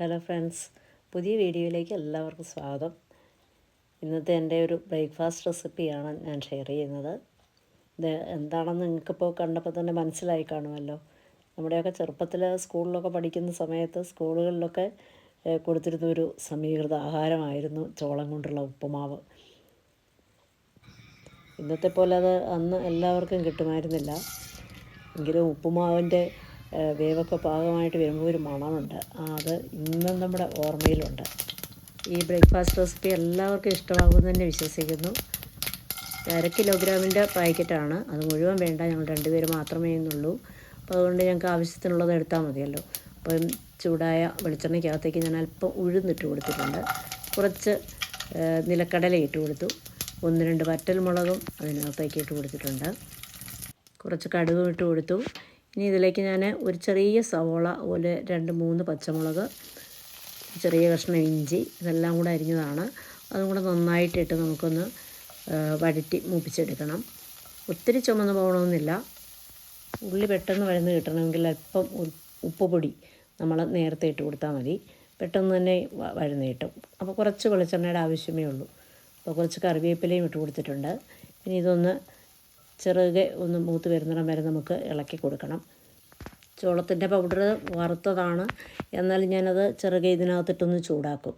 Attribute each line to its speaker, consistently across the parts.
Speaker 1: Hello friends പുതിയ വീഡിയോയിലേക്ക് എല്ലാവർക്കും സ്വാഗതം. ഇന്നത്തെ എന്റെ ഒരു ബ്രേക്ക്ഫാസ്റ്റ് റെസിപ്പിയാണ് ഞാൻ ഷെയർ ചെയ്യുന്നത്. ഇത് എന്താണെന്ന് നിങ്ങൾക്കിപ്പോൾ കണ്ടപ്പോൾ തന്നെ മനസ്സിലായി കാണുമല്ലോ. നമ്മുടെയൊക്കെ ചെറുപ്പത്തിൽ സ്കൂളിലൊക്കെ പഠിക്കുന്ന സമയത്ത് സ്കൂളുകളിലൊക്കെ കൊടുത്തിരുന്ന ഒരു സമീകൃത ആഹാരമായിരുന്നു ചോളം കൊണ്ടുള്ള ഉപ്പുമാവ്. ഇന്നത്തെ പോലെ അത് അന്ന് എല്ലാവർക്കും കിട്ടുമായിരുന്നില്ല. എങ്കിലും ഉപ്പുമാവിന്റെ വേവൊക്കെ പാകമായിട്ട് വരുമ്പോൾ ഒരു മണമുണ്ട്. അത് ഇന്നും നമ്മുടെ ഓർമ്മയിലുണ്ട്. ഈ ബ്രേക്ക്ഫാസ്റ്റ് റെസിപ്പി എല്ലാവർക്കും ഇഷ്ടമാകുമെന്ന് തന്നെ വിശ്വസിക്കുന്നു. അര കിലോഗ്രാമിന്റെ പാക്കറ്റാണ്. അത് മുഴുവൻ വേണ്ട ഞങ്ങൾ രണ്ടുപേർ മാത്രമേ എന്നുള്ളൂ അപ്പോൾ അതുകൊണ്ട് ഞങ്ങൾക്ക് ആവശ്യത്തിനുള്ളത് എടുത്താൽ മതിയല്ലോ. അപ്പം ചൂടായ വെളിച്ചെണ്ണയ്ക്കകത്തേക്ക് ഞാൻ അല്പം ഉഴുന്നിട്ട് കൊടുത്തിട്ടുണ്ട്. കുറച്ച് നിലക്കടല ഇട്ട് കൊടുത്തു. ഒന്ന് രണ്ട് വറ്റൽ മുളകും അതിനകത്തേക്ക് ഇട്ട് കൊടുത്തിട്ടുണ്ട്. കുറച്ച് കടുകും ഇട്ട് കൊടുത്തു. ഇനി ഇതിലേക്ക് ഞാൻ ഒരു ചെറിയ സവോള അതുപോലെ രണ്ട് മൂന്ന് പച്ചമുളക് ചെറിയ കഷ്ണം ഇഞ്ചി ഇതെല്ലാം കൂടെ അരിഞ്ഞതാണ്. അതും കൂടെ നന്നായിട്ടിട്ട് നമുക്കൊന്ന് വഴറ്റി മൂപ്പിച്ചെടുക്കണം. ഒത്തിരി ചുമന്ന് പോകണമെന്നില്ല. ഉള്ളി പെട്ടെന്ന് വഴന്ന് കിട്ടണമെങ്കിൽ അല്പം ഉപ്പുപൊടി ഉപ്പ് പൊടി നമ്മൾ നേരത്തെ ഇട്ട് കൊടുത്താൽ മതി. പെട്ടെന്ന് തന്നെ വഴന്ന് കിട്ടും. അപ്പോൾ കുറച്ച് വെളിച്ചെണ്ണയുടെ ആവശ്യമേ ഉള്ളൂ. അപ്പോൾ കുറച്ച് കറിവേപ്പിലയും ഇട്ട് കൊടുത്തിട്ടുണ്ട്. ഇനി ഇതൊന്ന് ചെറുകെ ഒന്ന് മൂത്ത് വരുന്നിടം വരെ നമുക്ക് ഇളക്കി കൊടുക്കണം. ചോളത്തിന്റെ പൗഡർ വറുത്തതാണ്. എന്നാൽ ഞാനത് ചെറുകെ ഇതിനകത്തിട്ടൊന്ന് ചൂടാക്കും.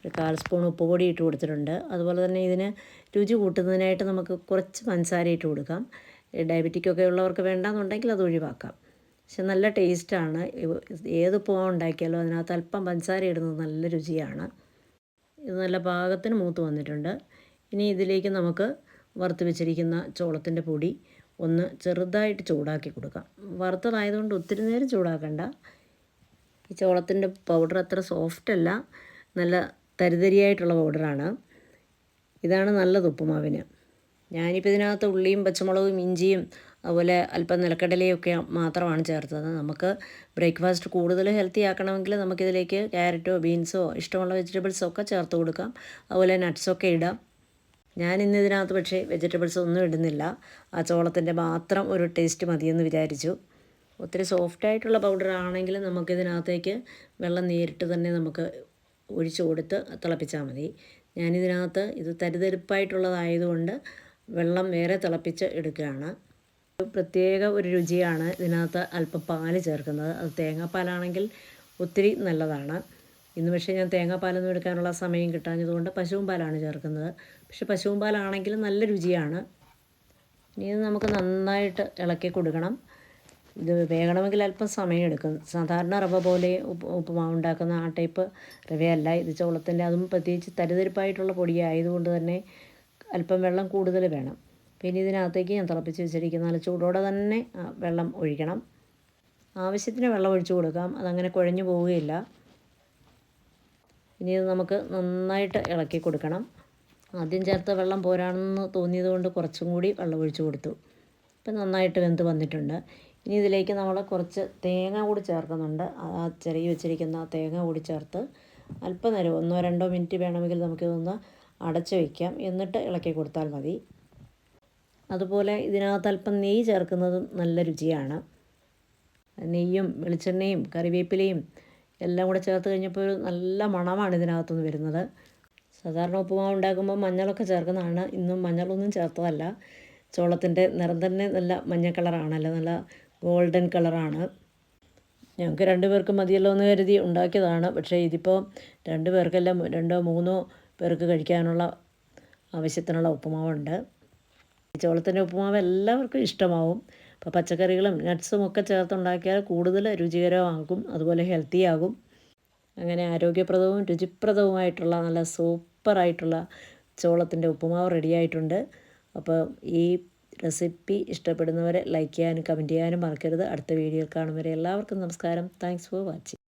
Speaker 1: ഒരു കാൽ സ്പൂൺ ഉപ്പ് പൊടി ഇട്ട് കൊടുത്തിട്ടുണ്ട്. അതുപോലെ തന്നെ ഇതിന് രുചി കൂട്ടുന്നതിനായിട്ട് നമുക്ക് കുറച്ച് പഞ്ചസാര ഇട്ട് കൊടുക്കാം. ഡയബറ്റിക്കൊക്കെ ഉള്ളവർക്ക് വേണ്ടാന്നുണ്ടെങ്കിൽ അത് ഒഴിവാക്കാം. പക്ഷെ നല്ല ടേസ്റ്റാണ് ഏത് ഉപ്പുമാവ് ഉണ്ടാക്കിയാലും അതിനകത്ത് അല്പം പഞ്ചസാര ഇടുന്നത് നല്ല രുചിയാണ്. ഇത് നല്ല പാകത്തിന് മൂത്ത് വന്നിട്ടുണ്ട്. ഇനി ഇതിലേക്ക് നമുക്ക് വറുത്ത് വെച്ചിരിക്കുന്ന ചോളത്തിന്റെ പൊടി ഒന്ന് ചെറുതായിട്ട് ചൂടാക്കി കൊടുക്കാം. വറുത്തതായതുകൊണ്ട് ഒത്തിരി നേരം ചൂടാക്കണ്ട. ഈ ചോളത്തിന്റെ പൗഡർ അത്ര സോഫ്റ്റ് അല്ല. നല്ല തരിതരിയായിട്ടുള്ള പൗഡറാണ്. ഇതാണ് നല്ലത് ഉപ്പുമാവിന്. ഞാനിപ്പോൾ ഇതിനകത്ത് ഉള്ളിയും പച്ചമുളകും ഇഞ്ചിയും അതുപോലെ അല്പം നിലക്കടലയൊക്കെ മാത്രമാണ് ചേർത്തത്. നമുക്ക് ബ്രേക്ക്ഫാസ്റ്റ് കൂടുതൽ ഹെൽത്തി ആക്കണമെങ്കിൽ നമുക്കിതിലേക്ക് ക്യാരറ്റോ ബീൻസോ ഇഷ്ടമുള്ള വെജിറ്റബിൾസോ ഒക്കെ ചേർത്ത് കൊടുക്കാം. അതുപോലെ നട്ട്സൊക്കെ ഇടാം. ഞാൻ ഇന്ന് ഇതിനകത്ത് പക്ഷേ വെജിറ്റബിൾസ് ഒന്നും ഇടുന്നില്ല. ആ ചോളത്തിന്റെ മാത്രം ഒരു ടേസ്റ്റ് മതിയെന്ന് വിചാരിച്ചു. ഒത്തിരി സോഫ്റ്റ് ആയിട്ടുള്ള പൗഡർ ആണെങ്കിൽ നമുക്കിതിനകത്തേക്ക് വെള്ളം നേരിട്ട് തന്നെ നമുക്ക് ഒഴിച്ചു കൊടുത്ത് തിളപ്പിച്ചാൽ മതി. ഞാനിതിനകത്ത് ഇത് തരിതരിപ്പായിട്ടുള്ളതായതുകൊണ്ട് വെള്ളം വേറെ തിളപ്പിച്ച് എടുക്കുകയാണ്. പ്രത്യേക ഒരു രുചിയാണ് ഇതിനകത്ത് അല്പം പാൽ ചേർക്കുന്നത്. അത് തേങ്ങാപ്പാലാണെങ്കിൽ ഒത്തിരി നല്ലതാണ്. ഇന്ന് പക്ഷേ ഞാൻ തേങ്ങാപ്പാലൊന്നും എടുക്കാനുള്ള സമയം കിട്ടാഞ്ഞതുകൊണ്ട് പശുവും പാലാണ് ചേർക്കുന്നത്. പക്ഷെ പശുവും പാലാണെങ്കിലും നല്ല രുചിയാണ്. ഇനി ഇത് നമുക്ക് നന്നായിട്ട് ഇളക്കി കൊടുക്കണം. ഇത് വേകണമെങ്കിൽ അല്പം സമയം എടുക്കും. സാധാരണ റവ പോലെ ഉപ്പ് ഉപ്പുമാവ് ഉണ്ടാക്കുന്ന ആ ടൈപ്പ് റവയല്ല. ഇത് ചോളത്തിന്റെ അതും പ്രത്യേകിച്ച് തരിതരിപ്പായിട്ടുള്ള പൊടിയായതുകൊണ്ട് തന്നെ അല്പം വെള്ളം കൂടുതൽ വേണം. പിന്നെ ഇതിനകത്തേക്ക് ഞാൻ തിളപ്പിച്ച് വെച്ചിരിക്കുന്ന നല്ല ചൂടോടെ തന്നെ വെള്ളം ഒഴിക്കണം. ആവശ്യത്തിന് വെള്ളം ഒഴിച്ചു കൊടുക്കാം. അതങ്ങനെ കുഴഞ്ഞു പോവുകയില്ല. ഇനി ഇത് നമുക്ക് നന്നായിട്ട് ഇളക്കി കൊടുക്കണം. ആദ്യം ചേർത്ത വെള്ളം പോരാണെന്ന് തോന്നിയത് കൊണ്ട് കുറച്ചും കൂടി വെള്ളം ഒഴിച്ചു കൊടുത്തു. ഇപ്പം നന്നായിട്ട് വെന്ത് വന്നിട്ടുണ്ട്. ഇനി ഇതിലേക്ക് നമ്മൾ കുറച്ച് തേങ്ങ കൂടി ചേർക്കുന്നുണ്ട്. ആ ചെറിയ വെച്ചിരിക്കുന്ന തേങ്ങ കൂടി ചേർത്ത് അല്പനേരം ഒന്നോ രണ്ടോ മിനിറ്റ് വേണമെങ്കിൽ നമുക്കിതൊന്ന് അടച്ചു വയ്ക്കാം എന്നിട്ട് ഇളക്കി കൊടുത്താൽ മതി. അതുപോലെ ഇതിനകത്ത് അല്പം നെയ്യ് ചേർക്കുന്നതും നല്ല രുചിയാണ്. നെയ്യും വെളിച്ചെണ്ണയും കറിവേപ്പിലയും എല്ലാം കൂടെ ചേർത്ത് കഴിഞ്ഞപ്പോൾ ഒരു നല്ല മണമാണ് ഇതിനകത്തുനിന്ന് വരുന്നത്. സാധാരണ ഉപ്പുമാവ് ഉണ്ടാക്കുമ്പോൾ മഞ്ഞളൊക്കെ ചേർക്കുന്നതാണ്. ഇന്നും മഞ്ഞളൊന്നും ചേർത്തതല്ല. ചോളത്തിന്റെ നിറം തന്നെ നല്ല മഞ്ഞ കളറാണല്ലോ? നല്ല ഗോൾഡൻ കളറാണ്. ഞങ്ങൾക്ക് രണ്ടുപേർക്ക് മതിയല്ലോ എന്ന് കരുതി ഉണ്ടാക്കിയതാണ്. പക്ഷേ ഇതിപ്പോൾ രണ്ട് പേർക്കെല്ലാം രണ്ടോ മൂന്നോ പേർക്ക് കഴിക്കാനുള്ള ആവശ്യത്തിനുള്ള ഉപ്പുമാവുണ്ട്. ചോളത്തിന്റെ ഉപ്പുമാവ് എല്ലാവർക്കും ഇഷ്ടമാവും. അപ്പോൾ പച്ചക്കറികളും നട്ട്സും ഒക്കെ ചേർത്തുണ്ടാക്കിയാൽ കൂടുതൽ രുചികരമാകും അതുപോലെ ഹെൽത്തിയാകും അങ്ങനെ ആരോഗ്യപ്രദവും രുചിപ്രദവുമായിട്ടുള്ള നല്ല സൂപ്പറായിട്ടുള്ള ചോളത്തിന്റെ ഉപ്പുമാവ് റെഡിയായിട്ടുണ്ട് അപ്പോൾ ഈ റെസിപ്പി ഇഷ്ടപ്പെടുന്നവരെ ലൈക്ക് ചെയ്യാനും കമന്റ് ചെയ്യാനും മറക്കരുത്. അടുത്ത വീഡിയോയിൽ കാണും വരെ എല്ലാവർക്കും നമസ്കാരം. Thanks for watching